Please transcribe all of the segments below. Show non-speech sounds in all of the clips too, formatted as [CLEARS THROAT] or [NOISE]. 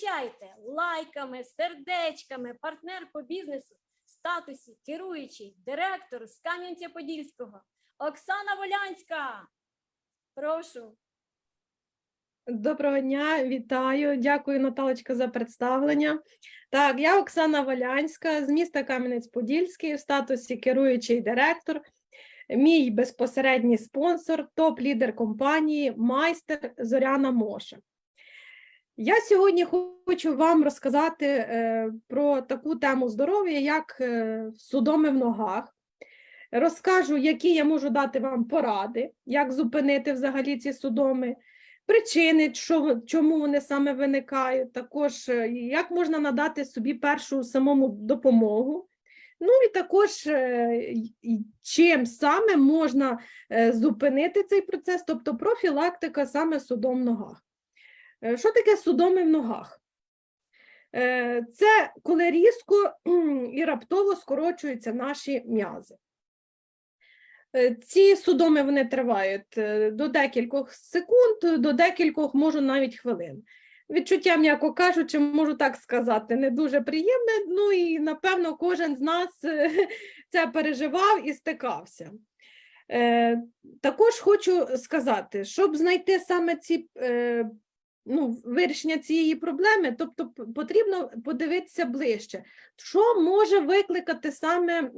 Відмічайте лайками, сердечками, партнер по бізнесу, статусі, керуючий, директор з Кам'янця-Подільського. Оксана Волянська. Прошу. Доброго дня, вітаю. Дякую, Наталочка, за представлення. Так, я Оксана Валянська з міста Кам'янець-Подільський в статусі керуючий директор. Мій безпосередній спонсор, топ-лідер компанії, майстер Зоряна Моша. Я сьогодні хочу вам розказати е, про таку тему здоров'я, як е, судоми в ногах. Розкажу, які я можу дати вам поради, як зупинити взагалі ці судоми, причини, що, чому вони саме виникають, також е, як можна надати собі першу самому допомогу. Ну і також чим саме можна зупинити цей процес, тобто профілактика саме судом в ногах. Е, Що таке судоми в ногах? Е, Це коли різко і раптово скорочуються наші м'язи. Е, Ці судоми вони тривають до декількох секунд, до декількох, можу навіть хвилин. Відчуття, м'яко кажучи, можу так сказати, не дуже приємне. Ну і напевно кожен з нас [LAUGHS] це переживав і стикався. Також хочу сказати, щоб знайти саме ці ну, вирішення цієї проблеми, тобто потрібно подивитися ближче, що може викликати саме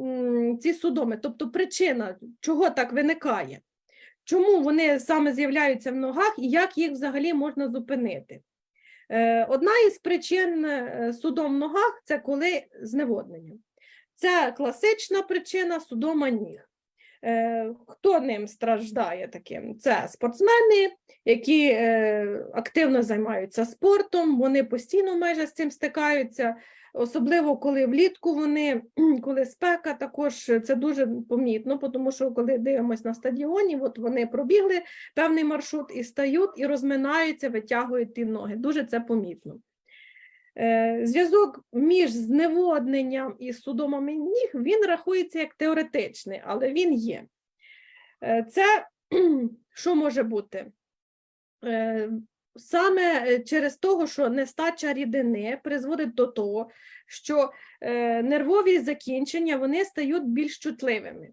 ці судоми, тобто причина, чого так виникає, чому вони саме з'являються в ногах і як їх взагалі можна зупинити. Е, Одна із причин е, судом в ногах це коли зневоднення. Це класична причина судома ніг. Е, Хто ним страждає таким? Це спортсмени, які е, активно займаються спортом, вони постійно майже з цим стикаються, особливо коли влітку вони, коли спека, також це дуже помітно, тому що коли дивимося на стадіоні, от вони пробігли певний маршрут і стають, і розминаються, витягують ті ноги. Дуже це помітно. Е, Зв'язок між зневодненням і судомами ніг він рахується як теоретичний, але він є. Е, Це [CLEARS THROAT] що може бути? Е, Саме через того, що нестача рідини призводить до того, що нервові закінчення вони стають більш чутливими.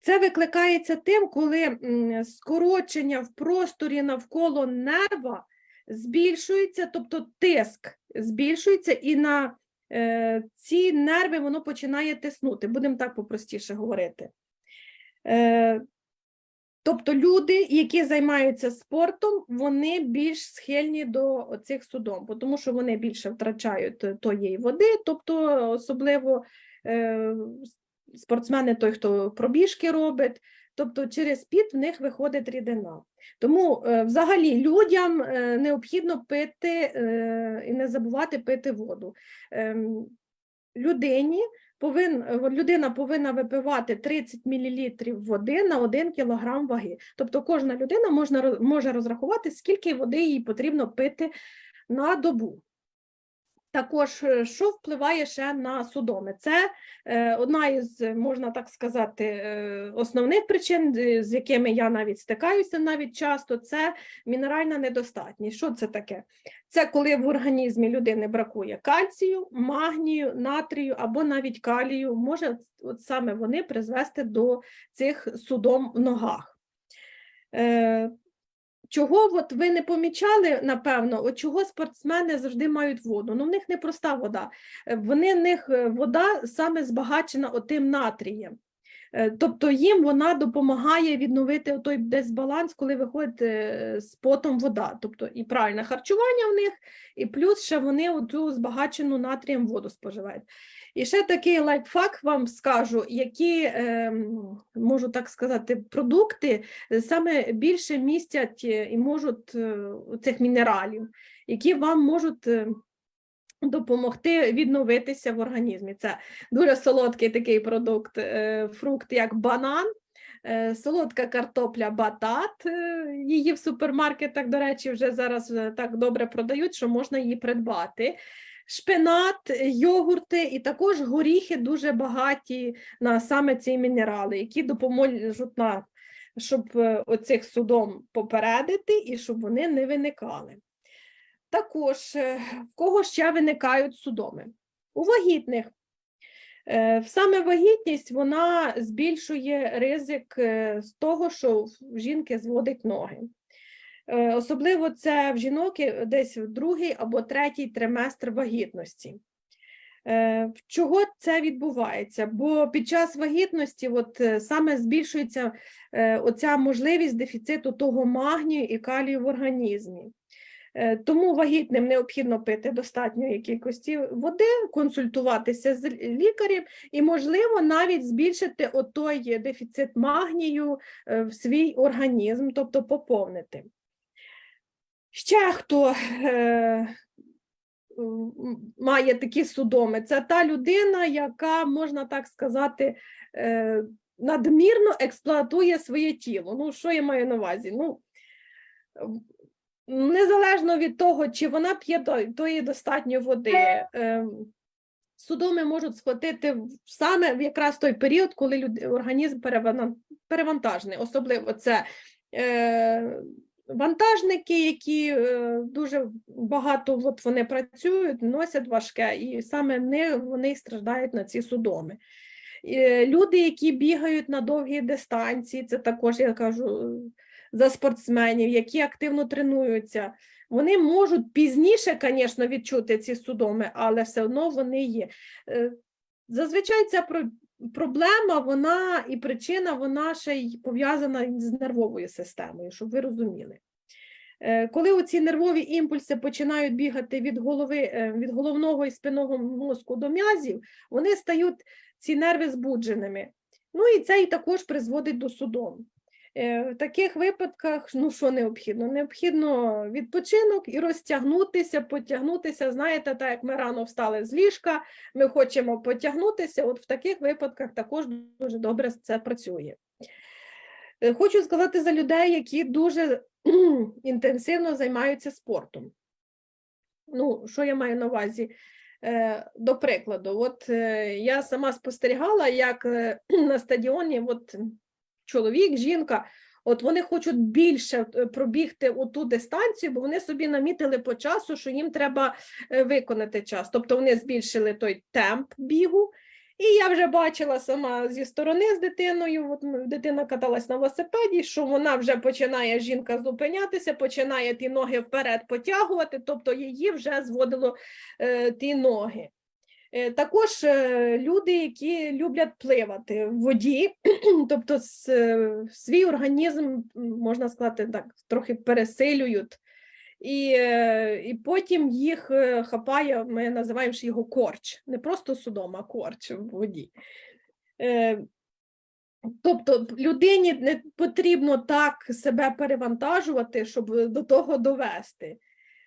Це викликається тим, коли скорочення в просторі навколо нерва збільшується, тобто тиск збільшується, і на е, ці нерви воно починає тиснути. Будемо так попростіше говорити. Е, тобто люди, які займаються спортом, вони більш схильні до цих судом, тому що вони більше втрачають тої води, тобто особливо е, спортсмени, той, хто пробіжки робить, тобто через піт в них виходить рідина. Тому е, взагалі людям е, необхідно пити е, і не забувати пити воду. Ем, Людині повин, людина повинна випивати 30 мл води на 1 кг ваги. Тобто кожна людина можна, може розрахувати, скільки води їй потрібно пити на добу. Також, е, що впливає ще на судоми? Це е, одна із, е, можна так сказати, основних причин, з якими я навіть стикаюся навіть часто, це мінеральна недостатність. Що це таке? Це коли в організмі людини бракує кальцію, магнію, натрію або навіть калію, може от саме вони призвести до цих судом в ногах. Чого от ви не помічали, напевно, от чого спортсмени завжди мають воду? Ну, в них не проста вода. Е, Вони в них е, вода саме збагачена отим натрієм. Е, Тобто їм вона допомагає відновити той дисбаланс, коли виходить з потом вода. Тобто і правильне харчування в них, і плюс ще вони оцю збагачену натрієм воду споживають. І ще такий лайфхак вам скажу, які, ем, можу так сказати, продукти е, саме більше містять е, і можуть е, цих мінералів, які вам можуть е, допомогти відновитися в організмі. Це дуже солодкий такий продукт, е, фрукт, як банан. е, Солодка картопля батат, е, її в супермаркетах, до речі, вже зараз е, так добре продають, що можна її придбати. Шпинат, йогурти і також горіхи дуже багаті на саме ці мінерали, які допоможуть на щоб е, оцих судом попередити і щоб вони не виникали. також е, в кого ще виникають судоми? У вагітних. Е, Саме вагітність вона збільшує ризик з того, що в жінки зводить ноги. Е, Особливо це в жінок десь в другий або третій триместр вагітності. Е, Чого це відбувається? Бо під час вагітності от, е, саме збільшується оця можливість дефіциту того магнію і калію в організмі. Тому вагітним необхідно пити достатньої кількості води, консультуватися з лікарем і, можливо, навіть збільшити отой дефіцит магнію в свій організм, тобто поповнити. Ще хто е, має такі судоми, це та людина, яка, можна так сказати, е, надмірно експлуатує своє тіло. Ну, що я маю на увазі? Ну, незалежно від того, чи вона п'є тої достатньо води, е, судоми можуть схватити саме в якраз той період, коли люд- організм перевантажений. Особливо це е, вантажники, які е, дуже багато от вони працюють, носять важке, і саме не, вони страждають на ці судоми. Е, Люди, які бігають на довгі дистанції, це також я кажу за спортсменів, які активно тренуються. Вони можуть пізніше, звісно, відчути ці судоми, але все одно вони є. Е, Зазвичай ця проблема, вона і причина, вона ще й пов'язана з нервовою системою, щоб ви розуміли. Е, Коли оці нервові імпульси починають бігати від голови, е, від головного і спинного мозку до м'язів, вони стають ці нерви збудженими. Ну і це і також призводить до судом. Е, В таких випадках, ну що необхідно? Необхідно відпочинок і розтягнутися, потягнутися. Знаєте, так як ми рано встали з ліжка, ми хочемо потягнутися. От в таких випадках також дуже добре це працює. Е, Хочу сказати за людей, які дуже [CLEARS THROAT] інтенсивно займаються спортом. Ну, що я маю на увазі? Е, До прикладу, от я сама спостерігала, як [CLEARS THROAT] на стадіоні от, чоловік, жінка, от вони хочуть більше е, пробігти ту дистанцію, бо вони собі намітили по часу, що їм треба е, виконати час. Тобто вони збільшили той темп бігу. І я вже бачила сама зі сторони з дитиною, от дитина каталась на велосипеді, що вона вже починає жінка зупинятися, починає ті ноги вперед потягувати, тобто її вже зводило е, ті ноги. Е, Також е, люди, які люблять пливати в воді, [CLEARS THROAT] тобто е, свій організм, можна сказати, так, трохи пересилюють. І, і потім їх хапає, ми називаємо ж його корч, не просто судом, а корч в воді. Тобто людині не потрібно так себе перевантажувати, щоб до того довести.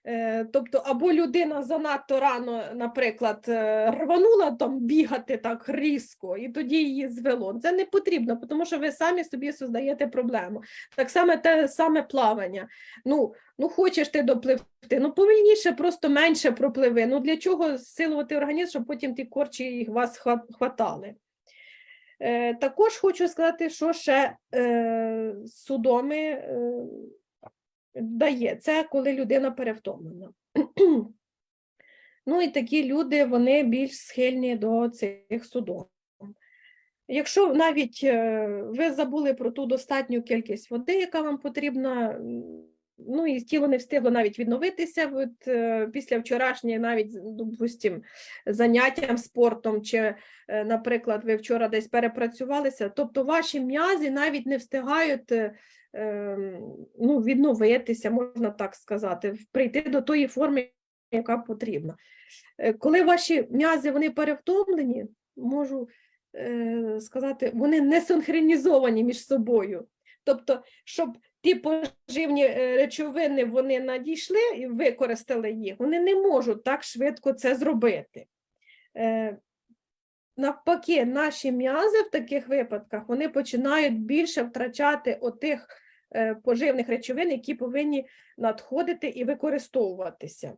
Е, Тобто, або людина занадто рано, наприклад, е, рванула там бігати так різко, і тоді її звело. Це не потрібно, тому що ви самі собі создаєте проблему. Так само те саме плавання. Ну, ну хочеш ти допливти, ну повільніше, просто менше пропливи. Ну для чого силувати організм, щоб потім ті корчі вас хватали? Е, також хочу сказати, що ще е, судоми е, дає. Це коли людина перевтомлена. ну і такі люди, вони більш схильні до цих судом. Якщо навіть е, ви забули про ту достатню кількість води, яка вам потрібна, ну і тіло не встигло навіть відновитися от, е, після вчорашньої, навіть, допустим, заняттям спортом, чи, е, наприклад, ви вчора десь перепрацювалися, тобто ваші м'язи навіть не встигають е, ем, ну, відновитися, можна так сказати, прийти до тої форми, яка потрібна. Коли ваші м'язи вони перевтомлені, можу сказати, вони не синхронізовані між собою. Тобто, щоб ті поживні е, речовини вони надійшли і використали їх, вони не можуть так швидко це зробити. Е, Навпаки, наші м'язи в таких випадках вони починають більше втрачати отих е, поживних речовин, які повинні надходити і використовуватися.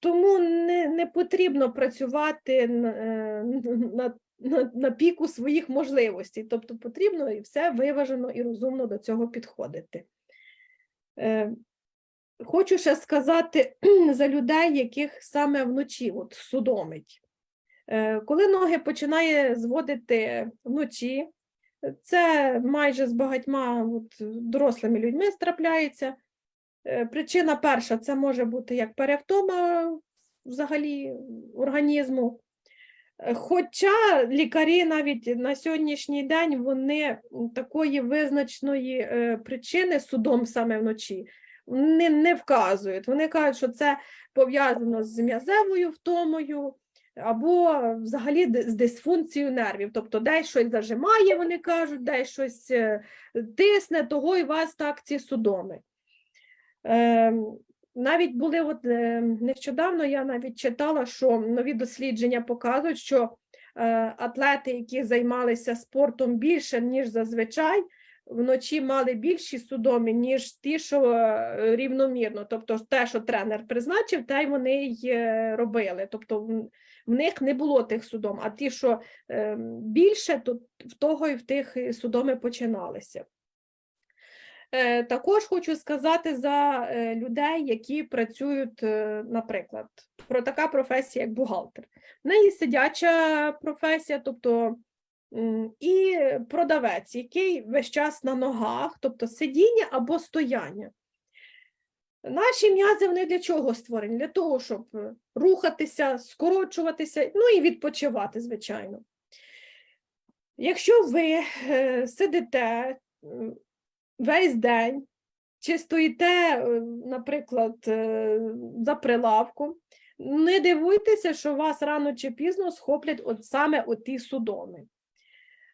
Тому не, не потрібно працювати на, е, на, на, піку своїх можливостей. Тобто потрібно і все виважено і розумно до цього підходити. Е, Хочу ще сказати [CLEARS THROAT] за людей, яких саме вночі от, судомить. Е, Коли ноги починає зводити вночі, це майже з багатьма от, дорослими людьми трапляється. Е, Причина перша це може бути як перевтома взагалі організму. Хоча лікарі навіть на сьогоднішній день вони такої визначеної е, причини судом саме вночі не, не вказують. Вони кажуть, що це пов'язано з м'язевою втомою або взагалі з дисфункцією нервів. Тобто десь щось зажимає, вони кажуть, десь щось е, тисне, того і вас так ці судоми. Ем, навіть були от, е, нещодавно я навіть читала, що нові дослідження показують, що е, атлети, які займалися спортом більше, ніж зазвичай, вночі мали більші судоми, ніж ті, що е, рівномірно. Тобто те, що тренер призначив, те й вони й робили. Тобто в- них не було тих судом, а ті, що е, більше, то в того і в тих судоми починалися. Е, Також хочу сказати за е, людей, які працюють, е, наприклад, про така професія, як бухгалтер. В неї сидяча професія, тобто і продавець, який весь час на ногах, тобто сидіння або стояння. Наші м'язи вони для чого створені? Для того, щоб рухатися, скорочуватися, ну і відпочивати, звичайно. Якщо ви сидите весь день, чи стоїте, е, наприклад, е, за прилавком, не дивуйтеся, що вас рано чи пізно схоплять от саме оті судоми.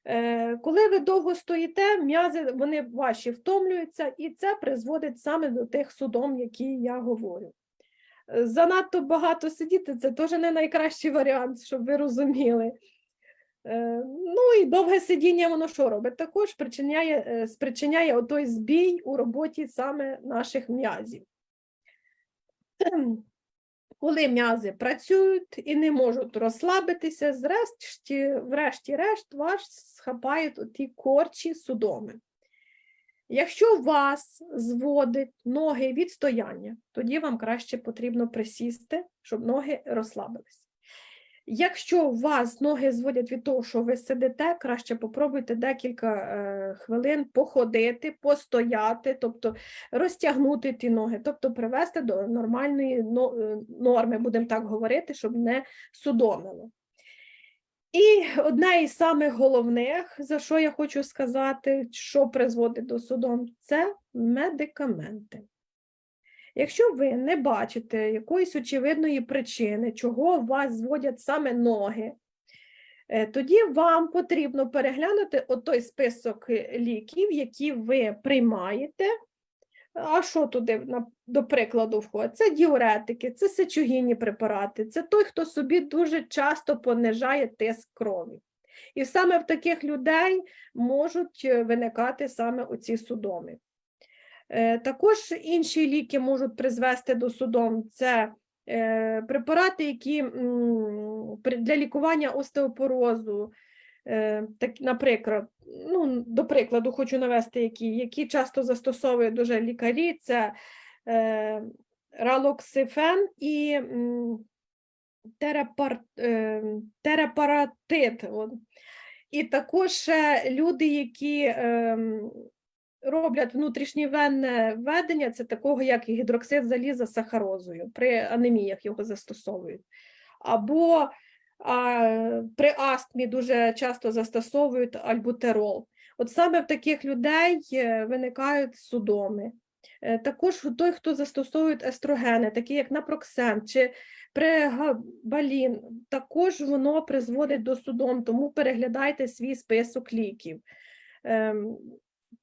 Е, Коли ви довго стоїте, м'язи вони ваші втомлюються, і це призводить саме до тих судом, які я говорю. Занадто багато сидіти це теж не найкращий варіант, щоб ви розуміли. Е, Ну і довге сидіння воно що робить? Також причиняє, е, спричиняє отой збій у роботі саме наших м'язів. Коли м'язи працюють і не можуть розслабитися, врешті-решт вас схапають оті корчі судоми. Якщо вас зводить ноги від стояння, тоді вам краще потрібно присісти, щоб ноги розслабились. Якщо у вас ноги зводять від того, що ви сидите, краще попробуйте декілька е, хвилин походити, постояти, тобто розтягнути ті ноги, тобто привести до нормальної е, норми, будемо так говорити, щоб не судомило. І одне із самих головних, за що я хочу сказати, що призводить до судом, це медикаменти. Якщо ви не бачите якоїсь очевидної причини, чого вас зводять саме ноги, е, тоді вам потрібно переглянути отой список е, ліків, які ви приймаєте. А що туди, до прикладу, входить? Це діуретики, це сечогінні препарати, це той, хто собі дуже часто понижає тиск крові. І саме в таких людей можуть е, виникати саме оці судоми. Е, Також інші ліки можуть призвести до судом. Це е, препарати, які для лікування остеопорозу, е, наприклад, ну, до прикладу, хочу навести, які, які часто застосовують дуже лікарі, це ралоксифен і терапар, терапаратит. І також люди, які ем, роблять внутрішньовенне введення, це такого, як гідроксид заліза з сахарозою, при анеміях його застосовують. Або а, при астмі дуже часто застосовують альбутерол. От саме в таких людей е, виникають судоми. Е, Також той, хто застосовують естрогени, такі як напроксен чи прегабалін, також воно призводить до судом, тому переглядайте свій список ліків.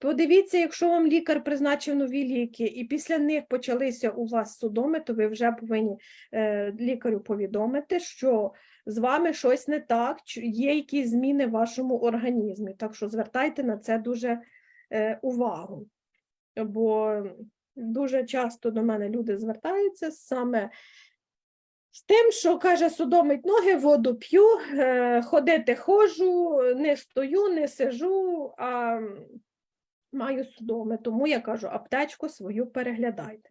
Подивіться, якщо вам лікар призначив нові ліки, і після них почалися у вас судоми, то ви вже повинні е, лікарю повідомити, що з вами щось не так, є якісь зміни в вашому організмі. Так що звертайте на це дуже е, увагу. Бо дуже часто до мене люди звертаються саме з тим, що каже, судомить ноги, воду п'ю, е, ходити ходжу, не стою, не сижу, а маю судоми. Тому я кажу, аптечку свою переглядайте.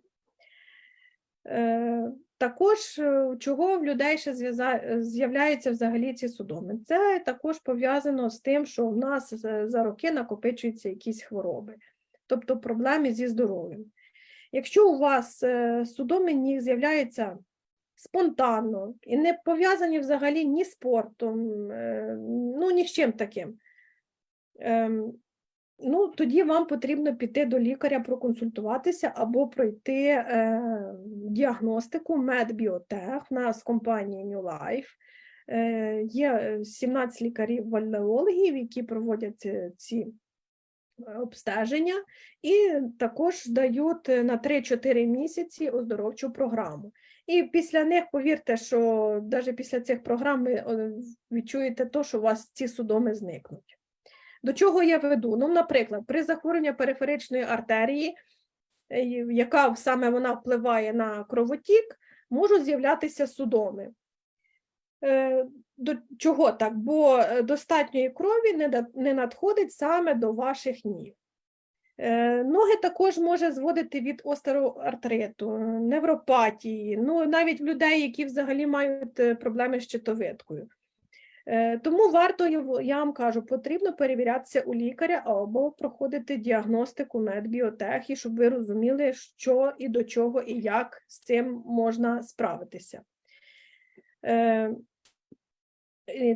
Е, Також е, чого в людей ще з'являються взагалі ці судоми? Це також пов'язано з тим, що в нас за роки накопичуються якісь хвороби, тобто проблеми зі здоров'ям. Якщо у вас е, судоми з'являються спонтанно і не пов'язані взагалі ні з спортом, ну ні з чим таким, ем, ну тоді вам потрібно піти до лікаря проконсультуватися або пройти е, діагностику медбіотех. У нас компанія New Life. Е, є е, 17 лікарів-вальнеологів, які проводять е, ці е, обстеження, і також дають е, на 3-4 місяці оздоровчу програму. І після них, повірте, що навіть після цих програм ви відчуєте то, що у вас ці судоми зникнуть. До чого я веду? Ну, наприклад, при захворюванні периферичної артерії, е, яка саме вона впливає на кровотік, можуть з'являтися судоми. Е, До чого так? Бо е, достатньої крові не, надходить саме до ваших ніг. Ноги також може зводити від остероартриту, невропатії, ну навіть людей, які взагалі мають проблеми з щитовидкою. Е, Тому варто, я вам кажу, потрібно перевірятися у лікаря або проходити діагностику медбіотехі, щоб ви розуміли, що і до чого, і як з цим можна справитися. Е,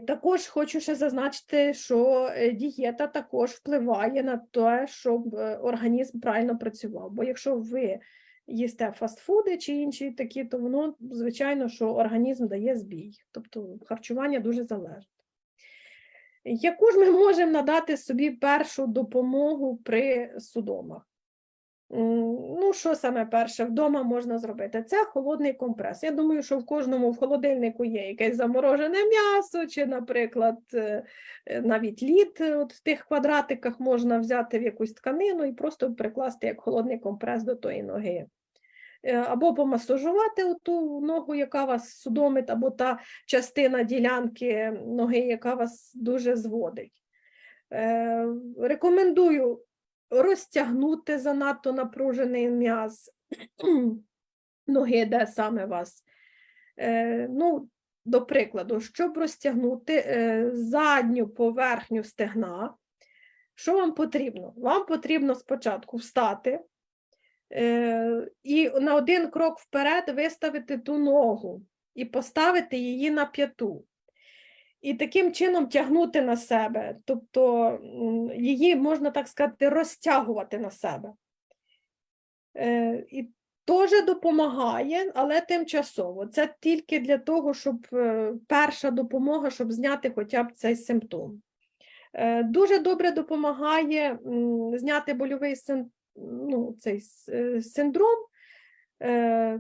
Також хочу ще зазначити, що е, дієта також впливає на те, щоб організм правильно працював. Бо якщо ви їсте фастфуди чи інші такі, то воно, звичайно, що організм дає збій. Тобто харчування дуже залежить. Яку ж ми можемо надати собі першу допомогу при судомах? Ну, що саме перше вдома можна зробити? Це холодний компрес. Я думаю, що в кожному в холодильнику є якесь заморожене м'ясо, чи, наприклад, е, е, навіть лід е, от в тих квадратиках можна взяти в якусь тканину і просто прикласти як холодний компрес до тої ноги. Або помасажувати ту ногу, яка вас судомить, або та частина ділянки ноги, яка вас дуже зводить. Рекомендую розтягнути занадто напружений м'яз [CLEARS THROAT] ноги, де саме вас. Е, ну, до прикладу, щоб розтягнути е, задню поверхню стегна, що вам потрібно? Вам потрібно спочатку встати е, і на один крок вперед виставити ту ногу і поставити її на п'яту. І таким чином тягнути на себе, тобто її, можна так сказати, розтягувати на себе. Е, І теж допомагає, але тимчасово. Це тільки для того, щоб е, перша допомога, щоб зняти хоча б цей симптом. Е, Дуже добре допомагає зняти больовий син- ну, цей синдром,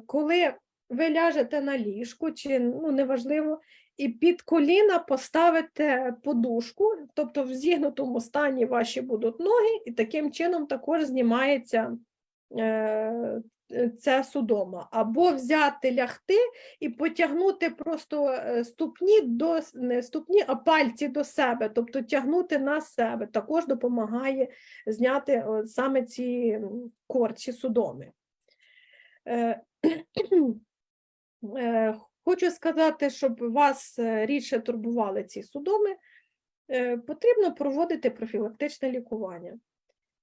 коли ви ляжете на ліжку, чи ну, неважливо, і під коліна поставите подушку, тобто в зігнутому стані ваші будуть ноги, і таким чином також знімається е, це судома. Або взяти лягти і потягнути просто е, ступні до не ступні, а пальці до себе, тобто тягнути на себе, також допомагає зняти о, саме ці корчі судоми. Е, [CLEARS THROAT] Е, Хочу сказати, щоб вас е, рідше турбували ці судоми, е, потрібно проводити профілактичне лікування.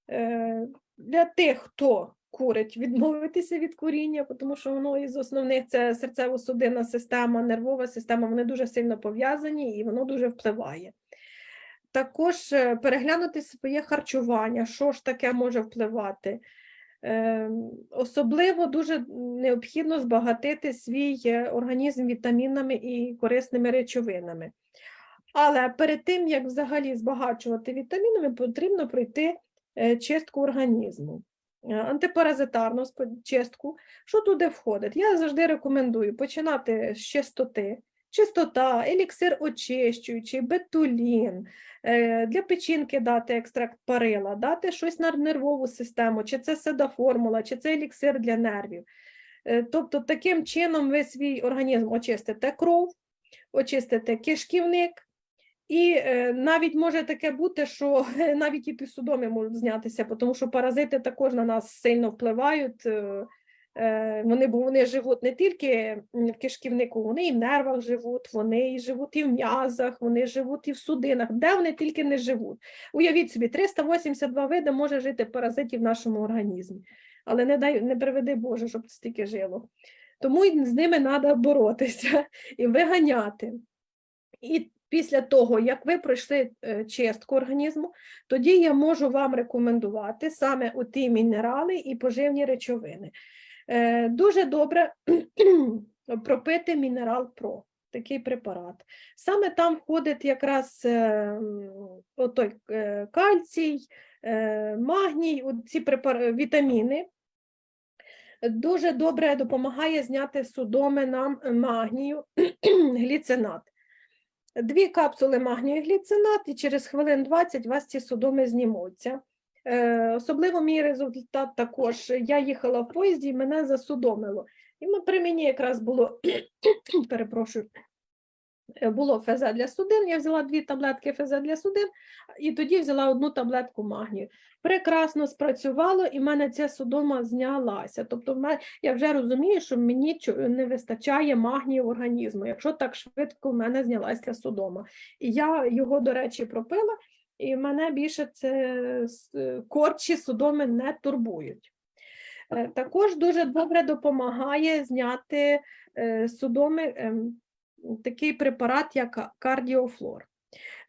Е, Для тих, хто курить, відмовитися від куріння, тому що воно із основних це серцево-судинна система, нервова система, вони дуже сильно пов'язані і воно дуже впливає. Також переглянути своє харчування, що ж таке може впливати. Е, Особливо дуже необхідно збагатити свій е, організм вітамінами і корисними речовинами. Але перед тим, як взагалі збагачувати вітамінами, потрібно пройти е, чистку організму, е, антипаразитарну чистку. Що туди входить? Я завжди рекомендую починати з чистоти. Чистота, еліксир очищуючий, бетулін, е, для печінки дати екстракт парила, дати щось на нервову систему, чи це седаформула, чи це еліксир для нервів. Е, Тобто таким чином ви свій організм очистите кров, очистите кишківник, і е, навіть може таке бути, що [LAUGHS] навіть і підсудомі можуть знятися, тому що паразити також на нас сильно впливають. Е, Вони, бо вони живуть не тільки в кишківнику, вони і в нервах живуть, вони живуть і в м'язах, вони живуть і в судинах, де вони тільки не живуть. Уявіть собі, 382 види може жити паразитів в нашому організмі, але не, дай, не приведи Боже, щоб стільки жило. Тому з ними треба боротися [LAUGHS] і виганяти. І після того, як ви пройшли е, чистку організму, тоді я можу вам рекомендувати саме оті мінерали і поживні речовини. Е, Дуже добре [CLEARS THROAT] пропити мінерал ПРО, такий препарат. Саме там входить якраз е, отой е, кальцій, магній, ці вітаміни. Дуже добре допомагає зняти судоми нам магнію, [CLEARS THROAT] гліцинат. Дві капсули магнію гліцинат, і через хвилин 20 у вас ці судоми знімуться. Е, особливо мій результат також. Я їхала в поїзді і мене засудомило. І при мені якраз було, [CLEARS THROAT] перепрошую, е, було ФЗ для судин. Я взяла дві таблетки ФЗ для судин, і тоді взяла одну таблетку магнію. Прекрасно спрацювало, і в мене ця судома знялася. Тобто, я вже розумію, що мені не вистачає магнію організму, якщо так швидко в мене знялася судома. І я його, до речі, пропила, і мене більше це е, корчі судоми не турбують. Е, Також дуже добре допомагає зняти е, судоми ем, такий препарат, як кардіофлор.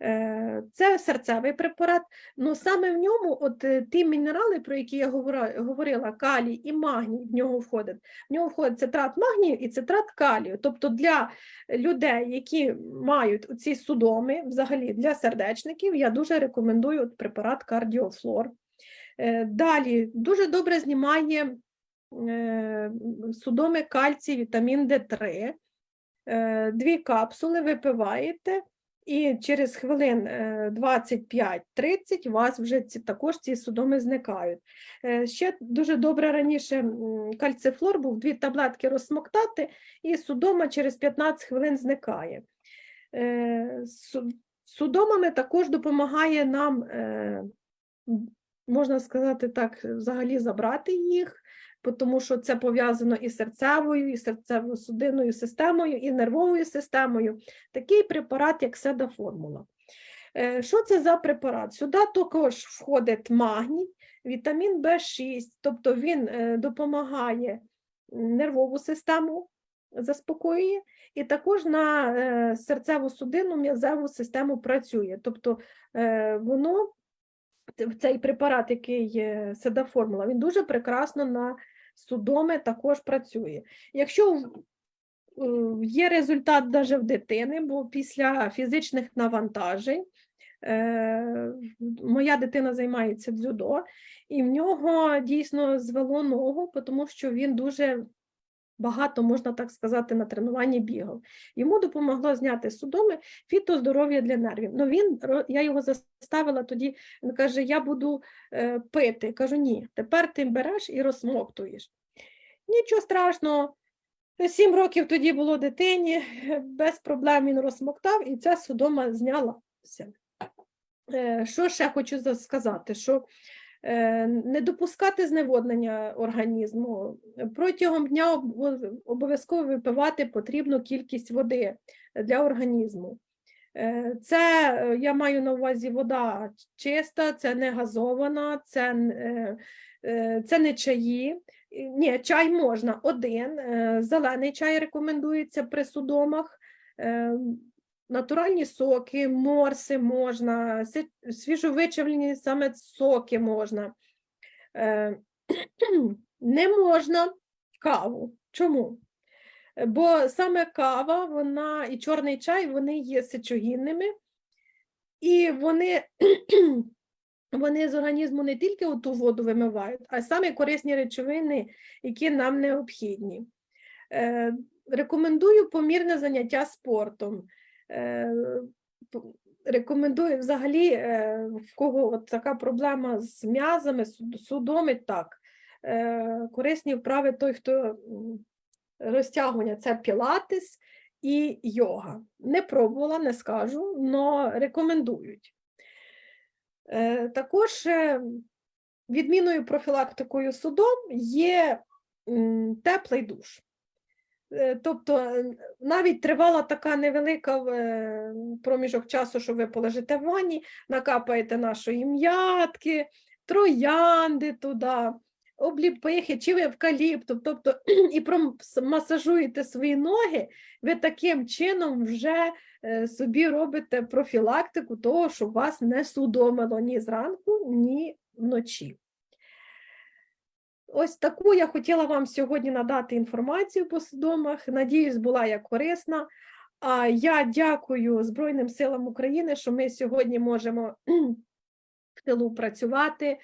Е, Це серцевий препарат, але саме в ньому от е, ті мінерали, про які я говорила, калій і магній в нього входять. В нього входить цитрат магнію і цитрат калію. Тобто для людей, які мають ці судоми, взагалі для сердечників, я дуже рекомендую от препарат кардіофлор. Е, Далі дуже добре знімає судоми кальцій, вітамін Д3. Е, Дві капсули випиваєте, і через хвилин е, 25-30 у вас вже ці, також ці судоми зникають. Е, Ще дуже добре раніше кальцифлор був, дві таблетки розсмоктати, і судома через 15 хвилин зникає. Е, Судомами також допомагає нам, е, можна сказати так, взагалі забрати їх, тому що це пов'язано і серцевою, і серцево-судинною системою, і нервовою системою. Такий препарат, як седаформула. Е, Що це за препарат? Сюди також входить магній, вітамін В6, тобто він е, допомагає нервову систему, заспокоює, і також на е, серцеву судинну м'язеву систему працює. Тобто воно, цей препарат, який седаформула, він дуже прекрасно на судоми також працює. Якщо е, є результат навіть в дитини, бо після фізичних навантажень е, моя дитина займається дзюдо, і в нього дійсно звело ногу, тому що він дуже багато, можна так сказати, на тренуванні бігав. Йому допомогло зняти судоми фітоздоров'я для нервів. Ну він я його заставила тоді. Він каже: Я буду е, пити. Кажу, ні, тепер ти береш і розсмоктуєш. Нічого страшного. Сім років тоді було дитині, [LAUGHS] без проблем він розсмоктав, і ця судома знялася. Е, Що ще хочу сказати? Що не допускати зневоднення організму. Протягом дня обов'язково випивати потрібну кількість води для організму. Е, Це е, я маю на увазі вода чиста, це не газована, це, е, е, це не чаї. Ні, чай можна один. е, Зелений чай рекомендується при судомах. Натуральні соки, морси можна, свіжовичавлені саме соки можна. Е, [CLEARS THROAT] Не можна каву. Чому? Бо саме кава, вона і чорний чай, вони є сечогінними, і вони, [CLEARS THROAT] вони з організму не тільки ту воду вимивають, а й самі корисні речовини, які нам необхідні. Е, Рекомендую помірне заняття спортом. Е, Рекомендую взагалі, е, в кого от така проблема з м'язами, суд- судоми, так. Е, Корисні вправи той, хто розтягування це пілатес і йога. Не пробувала, не скажу, але рекомендують. Також відмінною профілактикою судом є теплий душ. Е, Тобто е, навіть тривала така невелика е, проміжок часу, що ви полежите в ванні, накапаєте нашої м'ятки, троянди туди, обліпихи чи евкаліпту, тобто [CLEARS THROAT] і промасажуєте свої ноги, ви таким чином вже собі робите профілактику того, щоб вас не судомило ні зранку, ні вночі. Ось таку я хотіла вам сьогодні надати інформацію по судомах. Надіюсь, була я корисна. А я дякую Збройним силам України, що ми сьогодні можемо в тилу працювати.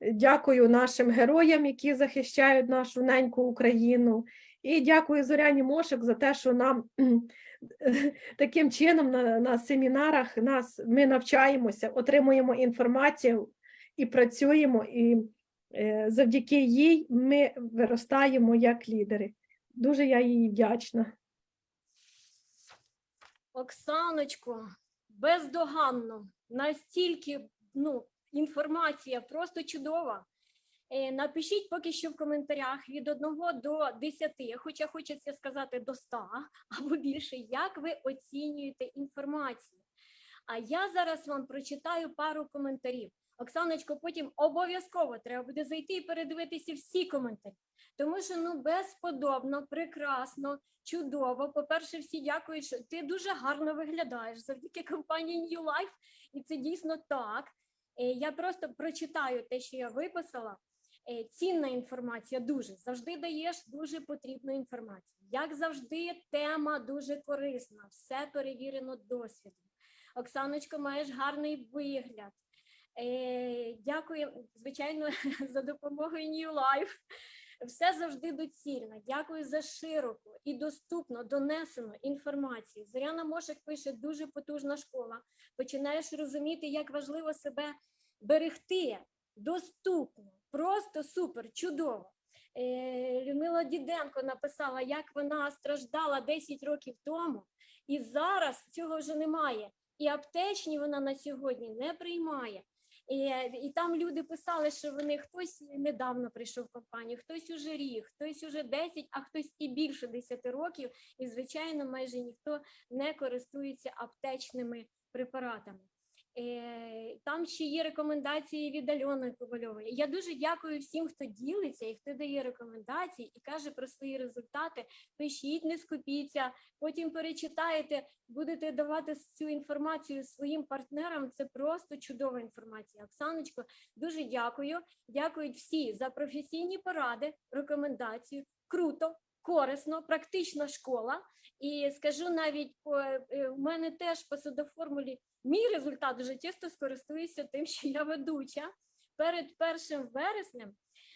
Дякую нашим героям, які захищають нашу неньку Україну. І дякую Зоряні Мошик за те, що нам [CLEARS THROAT] таким чином на, на семінарах нас ми навчаємося, отримуємо інформацію і працюємо. І завдяки їй ми виростаємо як лідери. Дуже я їй вдячна. Оксаночко, бездоганно, настільки ну, інформація просто чудова. Е, Напишіть поки що в коментарях від 1 до 10, хоча хочеться сказати до 100 або більше, як ви оцінюєте інформацію. А я зараз вам прочитаю пару коментарів. Оксаночко, потім обов'язково треба буде зайти і передивитися всі коментарі. Тому що ну безподобно, прекрасно, чудово. По-перше, всі дякують, що ти дуже гарно виглядаєш завдяки компанії New Life, і це дійсно так. Е, Я просто прочитаю те, що я виписала. Е, Цінна інформація дуже завжди даєш дуже потрібну інформацію. Як завжди, тема дуже корисна, все перевірено досвідом. Оксаночко, маєш гарний вигляд. Е, Дякую, звичайно, [LAUGHS] за допомогою New Life. Все завжди доцільно. Дякую за широку і доступно донесену інформацію. Зоряна Мошик пише дуже потужна школа. Починаєш розуміти, як важливо себе берегти доступно, просто супер, чудово. Е, Людмила Діденко написала, як вона страждала 10 років тому, і зараз цього вже немає. І аптечні вона на сьогодні не приймає. І, і там люди писали, що вони хтось недавно прийшов в компанію, хтось уже рік, хтось уже 10, а хтось і більше 10 років. І, звичайно, майже ніхто не користується аптечними препаратами. Е, Там ще є рекомендації від Альони Ковальової. Я дуже дякую всім, хто ділиться і хто дає рекомендації і каже про свої результати. Пишіть, не скупіться, потім перечитаєте, будете давати цю інформацію своїм партнерам. Це просто чудова інформація. Оксаночко, дуже дякую. Дякують всі за професійні поради, рекомендації. Круто, корисно, практична школа. І скажу навіть, по, е, у мене теж по судоформулі мій результат вже тісто скористуюся тим, що я ведуча. Перед першим вереснем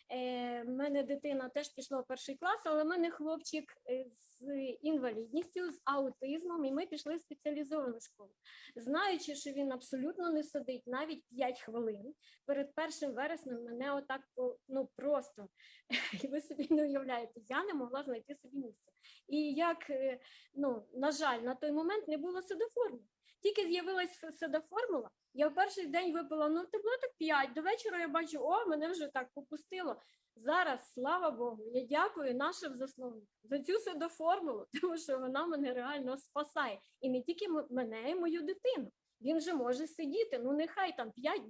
е, мене дитина теж пішла в перший клас, але в мене хлопчик е, з інвалідністю, з аутизмом, і ми пішли в спеціалізовану школу. Знаючи, що він абсолютно не сидить навіть 5 хвилин, перед першим вереснем мене отак ну просто [LAUGHS] і ви собі не уявляєте, я не могла знайти собі місце. І як е, ну на жаль, на той момент не було седоформи. Тільки з'явилась ф- седоформула, я в перший день випила ну таблеток 5, До вечора я бачу, о, мене вже так попустило. Зараз, слава Богу, я дякую нашим засновникам за цю седоформулу, [LAUGHS] тому що вона мене реально спасає. І не тільки мене, і мою дитину. Він же може сидіти, ну нехай там 5